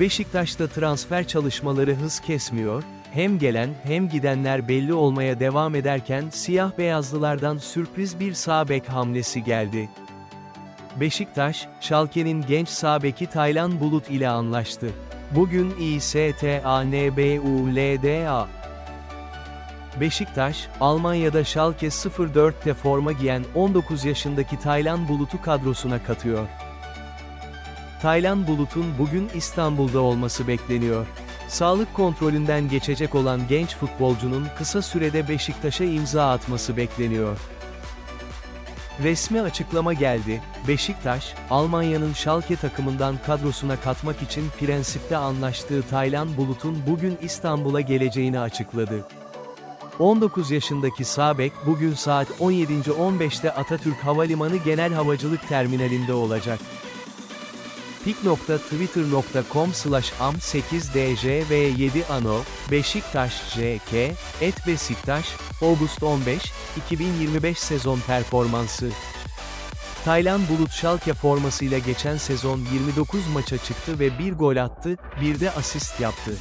Beşiktaş'ta transfer çalışmaları hız kesmiyor, hem gelen hem gidenler belli olmaya devam ederken siyah beyazlılardan sürpriz bir sağ bek hamlesi geldi. Beşiktaş, Schalke'nin genç sağ beki Taylan Bulut ile anlaştı. Bugün İSTANBULDA. Beşiktaş, Almanya'da Schalke 04'te forma giyen 19 yaşındaki Taylan Bulut'u kadrosuna katıyor. Taylan Bulut'un bugün İstanbul'da olması bekleniyor. Sağlık kontrolünden geçecek olan genç futbolcunun kısa sürede Beşiktaş'a imza atması bekleniyor. Resmi açıklama geldi. Beşiktaş, Almanya'nın Schalke takımından kadrosuna katmak için prensipte anlaştığı Taylan Bulut'un bugün İstanbul'a geleceğini açıkladı. 19 yaşındaki Sabek bugün saat 17.15'te Atatürk Havalimanı Genel Havacılık Terminalinde olacak. pik.twitter.com slash am8djv7ano, Beşiktaş jk, et Beşiktaş, August 15, 2025 sezon performansı. Taylan Bulut Schalke formasıyla geçen sezon 29 maça çıktı ve bir gol attı, bir de asist yaptı.